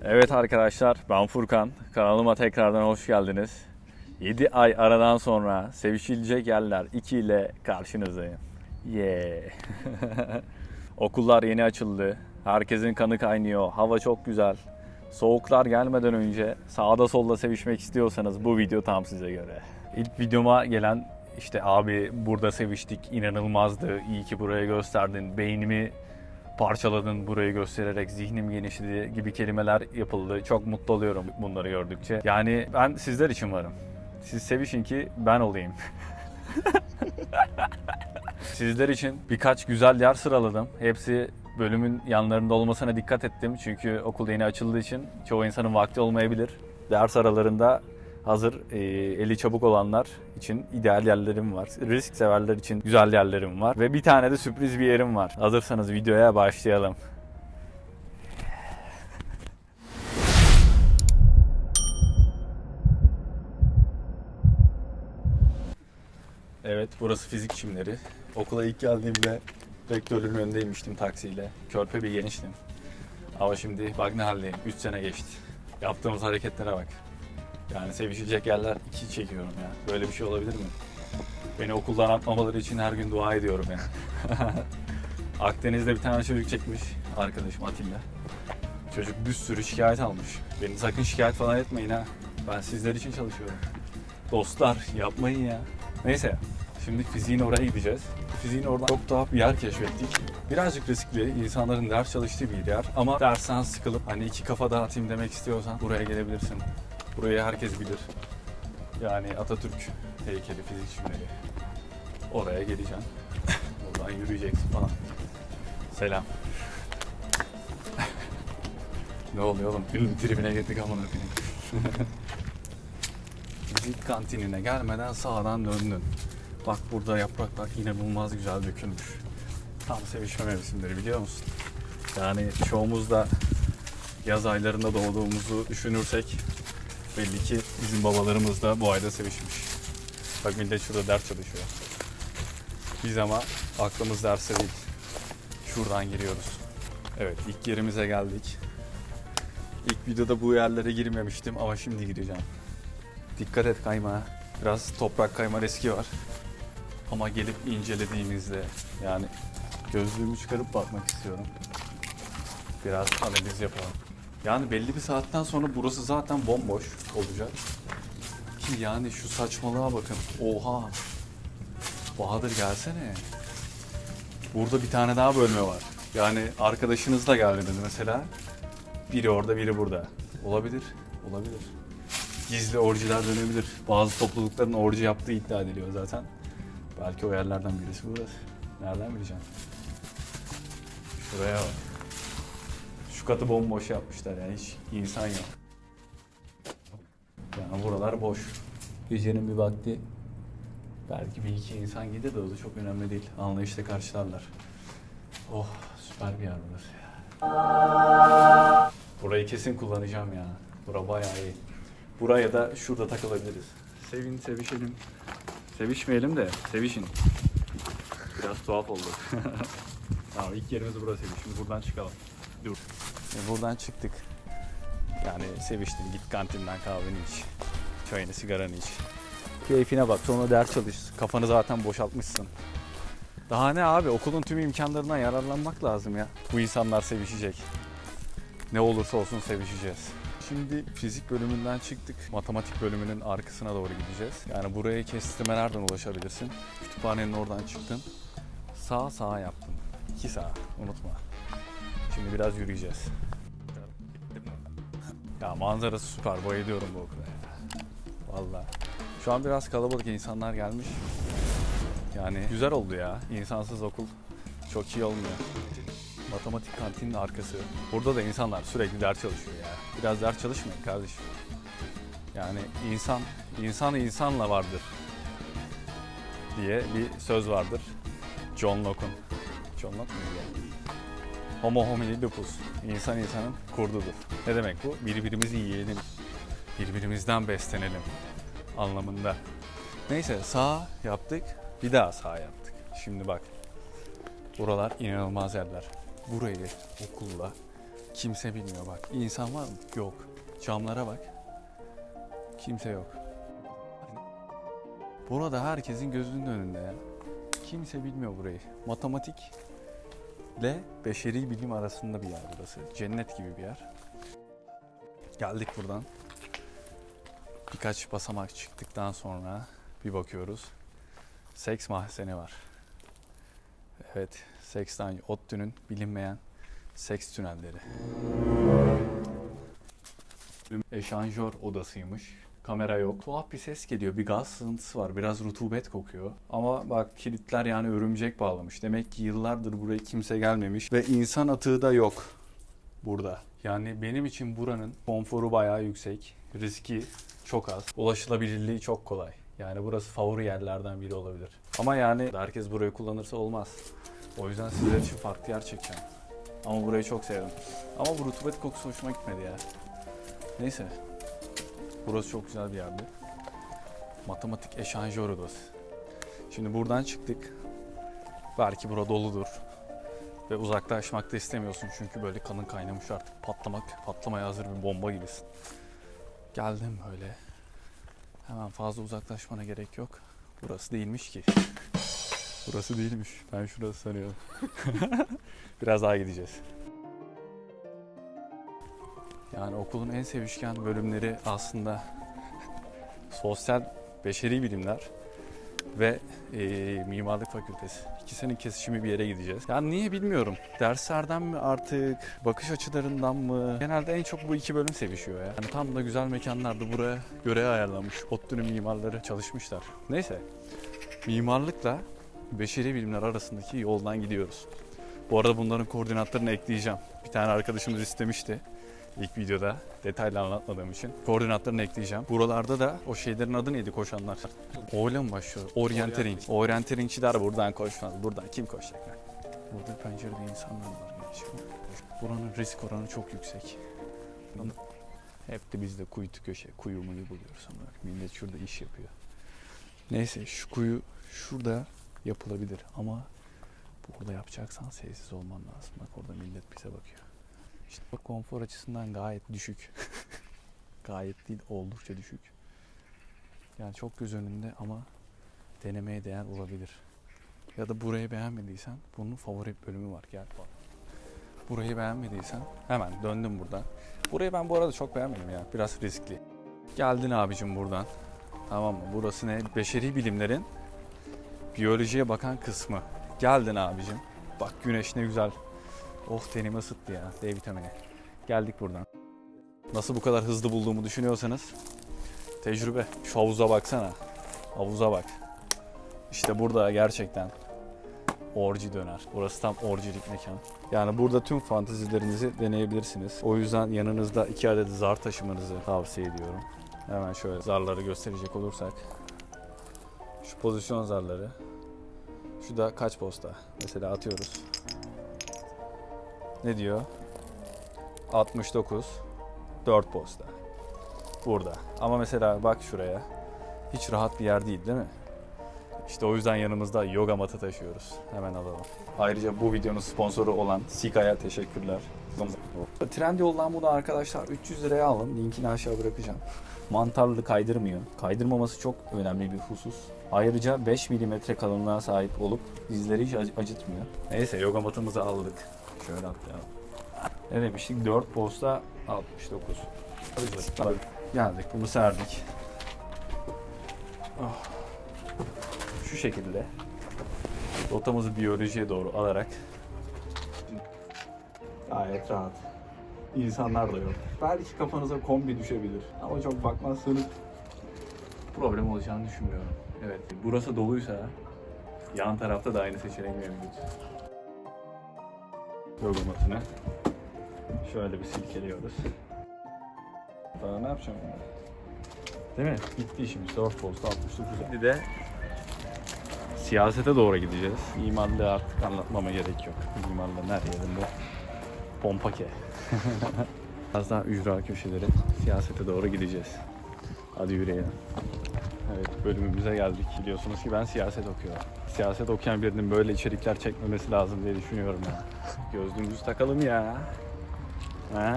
Evet arkadaşlar ben Furkan. Kanalıma tekrardan hoş geldiniz. 7 ay aradan sonra Sevişilecek Yerler 2 ile karşınızdayım. Yeah. Okullar yeni açıldı. Herkesin kanı kaynıyor. Hava çok güzel. Soğuklar gelmeden önce sağda solda sevişmek istiyorsanız bu video tam size göre. İlk videoma gelen işte abi burada seviştik inanılmazdı. İyi ki buraya gösterdin. Beynimi parçaladın burayı göstererek zihnim genişledi gibi kelimeler yapıldı. Çok mutlu oluyorum bunları gördükçe. Yani ben sizler için varım. Siz sevişin ki ben olayım. Sizler için birkaç güzel yer sıraladım. Hepsi bölümün yanlarında olmasına dikkat ettim. Çünkü okul yeni açıldığı için çoğu insanın vakti olmayabilir. Ders aralarında hazır e, eli çabuk olanlar için ideal yerlerim var. Risk severler için güzel yerlerim var. Ve bir tane de sürpriz bir yerim var. Hazırsanız videoya başlayalım. Evet burası fizik çimleri. Okula ilk geldiğimde rektörün önündeymiştim taksiyle. Körpe bir gençtim. Ama şimdi bak ne haldeyim. 3 sene geçti. Yaptığımız hareketlere bak. Yani sevişilecek yerler iki çekiyorum ya. Böyle bir şey olabilir mi? Beni okuldan atmamaları için her gün dua ediyorum ya. Akdeniz'de bir tane çocuk çekmiş. Arkadaşım Atilla. Çocuk bir sürü şikayet almış. Beni sakın şikayet falan etmeyin ha. Ben sizler için çalışıyorum. Dostlar yapmayın ya. Neyse şimdi fiziğin oraya gideceğiz. Fiziğin oradan çok daha bir yer keşfettik. Birazcık riskli, insanların ders çalıştığı bir yer ama dersten sıkılıp hani iki kafa dağıtayım demek istiyorsan buraya gelebilirsin. Burayı herkes bilir. Yani Atatürk heykeli fizik çimleri. Oraya geleceksin. Buradan yürüyeceksin falan. Selam. ne oluyor oğlum? Ünlü tribine girdik amına koyayım. Fizik kantinine gelmeden sağdan döndün. Bak burada yapraklar inanılmaz güzel dökülmüş. Tam sevişme mevsimleri biliyor musun? Yani çoğumuz da yaz aylarında doğduğumuzu düşünürsek belli ki bizim babalarımız da bu ayda sevişmiş. Bak millet şurada ders çalışıyor. Biz ama aklımız derste değil. Şuradan giriyoruz. Evet ilk yerimize geldik. İlk videoda bu yerlere girmemiştim ama şimdi gireceğim. Dikkat et kayma. Biraz toprak kayma riski var. Ama gelip incelediğimizde yani gözlüğümü çıkarıp bakmak istiyorum. Biraz analiz yapalım. Yani belli bir saatten sonra burası zaten bomboş olacak. Ki yani şu saçmalığa bakın. Oha. Bahadır gelsene. Burada bir tane daha bölme var. Yani arkadaşınız da geldiniz mesela. Biri orada biri burada. Olabilir. Olabilir gizli orjiler dönebilir. Bazı toplulukların orji yaptığı iddia ediliyor zaten. Belki o yerlerden birisi burası. Nereden bileceğim? Şuraya bak. Şu katı bomboş yapmışlar yani hiç insan yok. Yani buralar boş. Gecenin bir vakti belki bir iki insan gider de o da çok önemli değil. Anlayışla karşılarlar. Oh süper bir yer burası ya. Burayı kesin kullanacağım ya. Bura bayağı iyi. Buraya da şurada takılabiliriz. Sevin, sevişelim. Sevişmeyelim de sevişin. Biraz tuhaf oldu. tamam ilk yerimiz burasıydı. Şimdi buradan çıkalım. Dur. E, buradan çıktık. Yani seviştin git kantinden kahveni iç. Çayını sigaranı iç. Keyfine bak sonra ders çalış. Kafanı zaten boşaltmışsın. Daha ne abi okulun tüm imkanlarından yararlanmak lazım ya. Bu insanlar sevişecek. Ne olursa olsun sevişeceğiz. Şimdi fizik bölümünden çıktık. Matematik bölümünün arkasına doğru gideceğiz. Yani buraya kestirme nereden ulaşabilirsin? Kütüphanenin oradan çıktın. Sağ sağa yaptın. İki sağ unutma. Şimdi biraz yürüyeceğiz. Ya manzarası süper. Bayılıyorum bu okula. Valla. Şu an biraz kalabalık insanlar gelmiş. Yani güzel oldu ya. İnsansız okul çok iyi olmuyor. Matematik kantinin arkası. Burada da insanlar sürekli ders çalışıyor ya. Biraz ders çalışmayın kardeşim. Yani insan, insan insanla vardır diye bir söz vardır. John Locke'un. John Locke muydu? Homo homini lupus. İnsan insanın kurdudur. Ne demek bu? Birbirimizi yiyelim. Birbirimizden beslenelim anlamında. Neyse sağ yaptık. Bir daha sağ yaptık. Şimdi bak. Buralar inanılmaz yerler. Burayı okulla Kimse bilmiyor bak. İnsan var mı? Yok. Camlara bak. Kimse yok. Burada herkesin gözünün önünde ya. Kimse bilmiyor burayı. Matematik ile beşeri bilim arasında bir yer burası. Cennet gibi bir yer. Geldik buradan. Birkaç basamak çıktıktan sonra bir bakıyoruz. Seks mahzeni var. Evet, seksten ODTÜ'nün bilinmeyen seks tünelleri. Eşanjör odasıymış. Kamera yok. Tuhaf bir ses geliyor. Bir gaz sızıntısı var. Biraz rutubet kokuyor. Ama bak kilitler yani örümcek bağlamış. Demek ki yıllardır buraya kimse gelmemiş. Ve insan atığı da yok burada. Yani benim için buranın konforu bayağı yüksek. Riski çok az. Ulaşılabilirliği çok kolay. Yani burası favori yerlerden biri olabilir. Ama yani herkes burayı kullanırsa olmaz. O yüzden sizler için farklı yer çekeceğim. Ama burayı çok sevdim. Ama bu rutubet kokusu hoşuma gitmedi ya. Neyse. Burası çok güzel bir yerdi. Matematik eşanjör odası. Şimdi buradan çıktık. Belki bura doludur. Ve uzaklaşmak da istemiyorsun çünkü böyle kanın kaynamış artık patlamak, patlamaya hazır bir bomba gibisin. Geldim böyle. Hemen fazla uzaklaşmana gerek yok. Burası değilmiş ki. Burası değilmiş. Ben şurası sanıyorum. Biraz daha gideceğiz. Yani okulun en sevişken bölümleri aslında sosyal beşeri bilimler ve eee, mimarlık fakültesi. İkisinin kesişimi bir yere gideceğiz. Yani niye bilmiyorum. Derslerden mi artık, bakış açılarından mı? Genelde en çok bu iki bölüm sevişiyor ya. Yani tam da güzel mekanlarda buraya göre ayarlanmış. ODTÜ'nün mimarları çalışmışlar. Neyse. Mimarlıkla beşeri bilimler arasındaki yoldan gidiyoruz. Bu arada bunların koordinatlarını ekleyeceğim. Bir tane arkadaşımız istemişti ilk videoda detaylı anlatmadığım için. Koordinatlarını ekleyeceğim. Buralarda da o şeylerin adı neydi koşanlar? O ile mi başlıyor? Orientering. Orienteringçiler buradan koşmaz. Buradan kim koşacak? Burada pencerede insanlar var gerçekten. Buranın risk oranı çok yüksek. Hep de biz de kuytu köşe, kuyu muyu buluyoruz ama millet şurada iş yapıyor. Neyse şu kuyu şurada yapılabilir ama burada yapacaksan sessiz olman lazım. Bak orada millet bize bakıyor. İşte bak konfor açısından gayet düşük. gayet değil oldukça düşük. Yani çok göz önünde ama denemeye değer olabilir. Ya da burayı beğenmediysen bunun favori bölümü var. Gel bak. Burayı beğenmediysen hemen döndüm buradan. Burayı ben bu arada çok beğenmedim ya. Biraz riskli. Geldin abicim buradan. Tamam mı? Burası ne? Beşeri bilimlerin biyolojiye bakan kısmı. Geldin abicim. Bak güneş ne güzel. Oh tenimi ısıttı ya D vitamini. Geldik buradan. Nasıl bu kadar hızlı bulduğumu düşünüyorsanız tecrübe. Şu havuza baksana. Havuza bak. İşte burada gerçekten orji döner. Burası tam orjilik mekan. Yani burada tüm fantezilerinizi deneyebilirsiniz. O yüzden yanınızda iki adet zar taşımanızı tavsiye ediyorum. Hemen şöyle zarları gösterecek olursak. Şu pozisyon zarları. Şu da kaç posta? Mesela atıyoruz. Ne diyor? 69 4 posta. Burada. Ama mesela bak şuraya. Hiç rahat bir yer değil değil mi? İşte o yüzden yanımızda yoga matı taşıyoruz. Hemen alalım. Ayrıca bu videonun sponsoru olan Sika'ya teşekkürler. Trendyol'dan bunu arkadaşlar 300 liraya alın. Linkini aşağı bırakacağım. Mantarlı kaydırmıyor. Kaydırmaması çok önemli bir husus. Ayrıca 5 mm kalınlığa sahip olup dizleri hiç ac- acıtmıyor. Neyse yoga matımızı aldık. Şöyle atlayalım. Ne demiştik? 4 posta 69. Hadi Geldik bunu serdik. Oh. Şu şekilde rotamızı biyolojiye doğru alarak gayet rahat. İnsanlar da yok. Belki kafanıza kombi düşebilir ama çok bakmazsanız problem olacağını düşünmüyorum. Evet, burası doluysa yan tarafta da aynı seçenek mevcut. Yoga matını şöyle bir silkeliyoruz. Daha ne yapacağım bunu? Değil mi? Bitti işimiz. 4 posta 69. Şimdi de siyasete doğru gideceğiz. Mimarlığı artık anlatmama gerek yok. Mimarlığın her yerinde pompake. Biraz daha ücra köşeleri siyasete doğru gideceğiz. Hadi yürüyelim. Evet bölümümüze geldik. Biliyorsunuz ki ben siyaset okuyorum. Siyaset okuyan birinin böyle içerikler çekmemesi lazım diye düşünüyorum ya. Gözlüğümüzü takalım ya. He?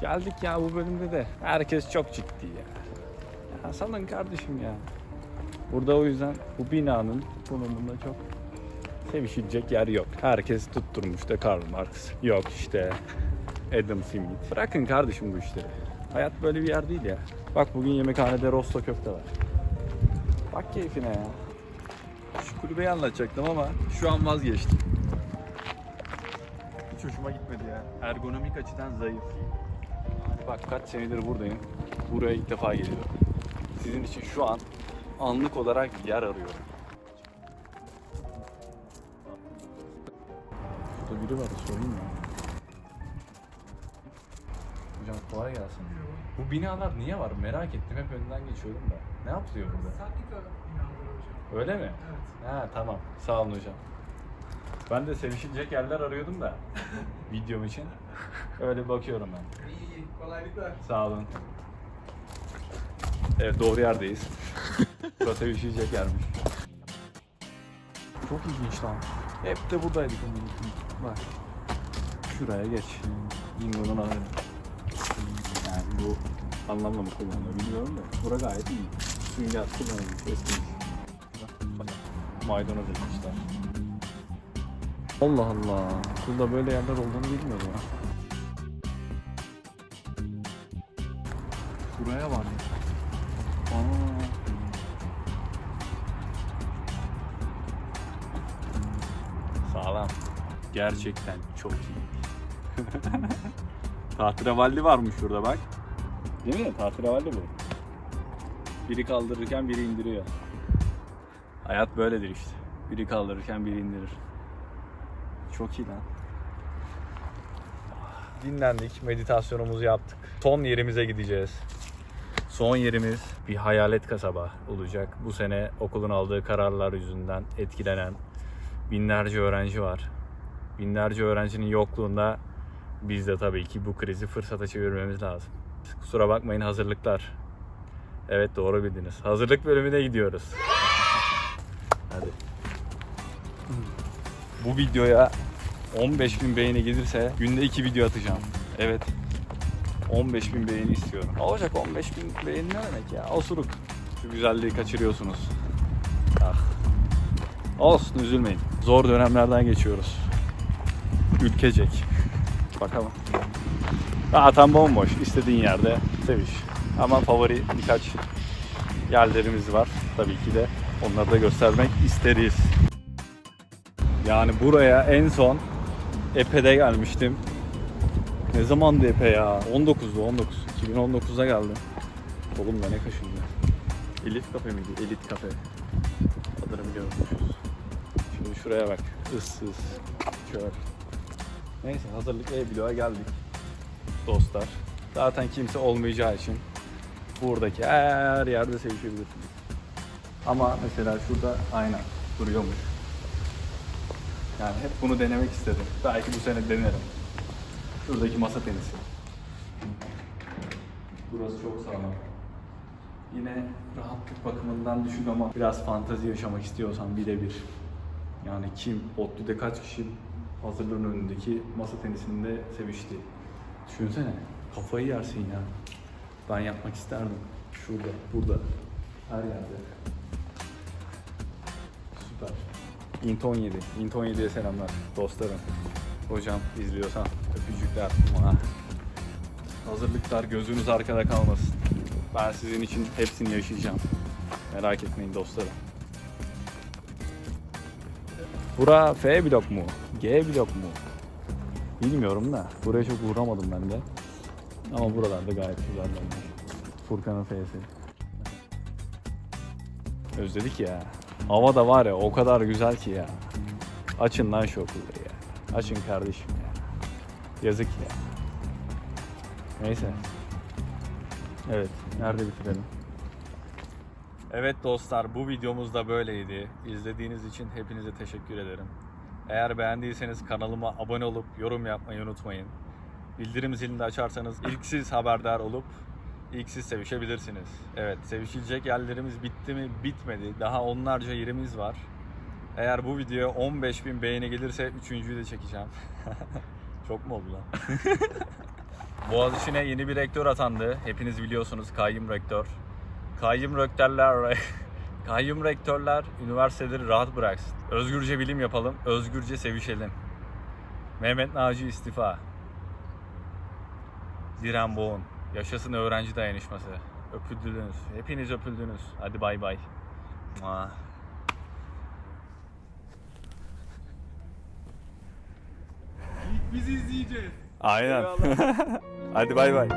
Geldik ya bu bölümde de. Herkes çok ciddi ya. Ya salın kardeşim ya. Burada o yüzden bu binanın konumunda çok sevişilecek yer yok. Herkes tutturmuş da Karl Marx. Yok işte Adam Smith. Bırakın kardeşim bu işleri. Hayat böyle bir yer değil ya. Bak bugün yemekhanede rosto köfte var. Bak keyfine ya. Şu kulübeyi anlatacaktım ama şu an vazgeçtim. Hiç hoşuma gitmedi ya. Ergonomik açıdan zayıf. Bak kaç senedir buradayım. Buraya ilk defa geliyorum. Sizin için şu an anlık olarak yer arıyorum. Şurada biri var sorayım ya. Hocam kolay gelsin. Bu binalar niye var merak ettim hep önünden geçiyorum da. Ne yapılıyor burada? Sendika binaları hocam. Öyle mi? Evet. Ha tamam. Sağ olun hocam. Ben de sevişilecek yerler arıyordum da videom için. Öyle bakıyorum ben. İyi iyi. Kolaylıklar. Sağ olun. Evet doğru yerdeyiz. Burası sevişilecek yermiş. Çok ilginç lan. Hep de buradaydık onun için. Bak. Şuraya geç. Ingo'nun adı. Bu anlamla mı kullanılıyor bilmiyorum da. Bura gayet iyi. Sünger kullanılmış. Eskimiş. Maydanoz ekmişler. Allah Allah. Burada böyle yerler olduğunu bilmiyordum ha. Buraya var. Aa. Sağlam. Gerçekten çok iyi. Tahterevalli varmış şurada bak. Değil mi? Tahterevalli bu. Biri kaldırırken biri indiriyor. Hayat böyledir işte. Biri kaldırırken biri indirir. Çok iyi lan. Dinlendik, meditasyonumuzu yaptık. Son yerimize gideceğiz. Son yerimiz bir hayalet kasaba olacak. Bu sene okulun aldığı kararlar yüzünden etkilenen binlerce öğrenci var. Binlerce öğrencinin yokluğunda biz de tabii ki bu krizi fırsata çevirmemiz lazım. Kusura bakmayın hazırlıklar. Evet doğru bildiniz. Hazırlık bölümüne gidiyoruz. Hadi. Bu videoya 15 bin beğeni gelirse günde 2 video atacağım. Evet. 15 bin beğeni istiyorum. Olacak 15 bin beğeni ne demek ya? Osuruk. Şu güzelliği kaçırıyorsunuz. Ah. Olsun üzülmeyin. Zor dönemlerden geçiyoruz. Ülkecek. Bakalım. Zaten bomboş. İstediğin yerde seviş. Ama favori birkaç yerlerimiz var. Tabii ki de onları da göstermek isteriz. Yani buraya en son Epe'de gelmiştim. Ne zamandı Epe ya? 19'du 19. 2019'da geldim. Oğlum da ne kaşındı. Elit kafe miydi? Elit kafe. Adını biliyormuşuz. Şimdi şuraya bak. Issız. Kör. Neyse hazırlık E-Bloğa geldik. Dostlar. Zaten kimse olmayacağı için buradaki her yerde sevişebilirsiniz. Ama mesela şurada ayna duruyormuş. Yani hep bunu denemek istedim. Belki bu sene denerim. Şuradaki masa tenisi. Burası çok sağlam. Yine rahatlık bakımından düşük ama biraz fantazi yaşamak istiyorsan birebir. Yani kim, ODTÜ'de kaç kişi hazırlığın önündeki masa tenisinde sevişti. Düşünsene, kafayı yersin ya. Ben yapmak isterdim. Şurada, burada, her yerde. Süper. Int 17. Int 17'ye selamlar dostlarım. Hocam izliyorsan öpücükler. Mua. Hazırlıklar gözünüz arkada kalmasın. Ben sizin için hepsini yaşayacağım. Merak etmeyin dostlarım. Bura F blok mu? G blok mu? Bilmiyorum da. Buraya çok uğramadım ben de. Ama buralarda gayet güzel bence. Furkan'ın F'si. Özledik ya. Hava da var ya o kadar güzel ki ya. Açın lan şu okulları ya. Açın kardeşim ya. Yazık ya. Neyse. Evet. Nerede bitirelim? Evet dostlar bu videomuz da böyleydi. İzlediğiniz için hepinize teşekkür ederim. Eğer beğendiyseniz kanalıma abone olup yorum yapmayı unutmayın. Bildirim zilini de açarsanız ilk siz haberdar olup ilk siz sevişebilirsiniz. Evet sevişilecek yerlerimiz bitti mi? Bitmedi. Daha onlarca yerimiz var. Eğer bu videoya 15.000 beğeni gelirse üçüncüyü de çekeceğim. Çok mu oldu lan? Boğaziçi'ne yeni bir rektör atandı. Hepiniz biliyorsunuz kayyum rektör. Kayyum rektörler kayyum rektörler üniversiteleri rahat bıraksın. Özgürce bilim yapalım, özgürce sevişelim. Mehmet Naci istifa. Diren Boğun. Yaşasın öğrenci dayanışması. Öpüldünüz. Hepiniz öpüldünüz. Hadi bay bay. Mua. İlk bizi izleyeceğiz. Aynen. Hadi bay bay.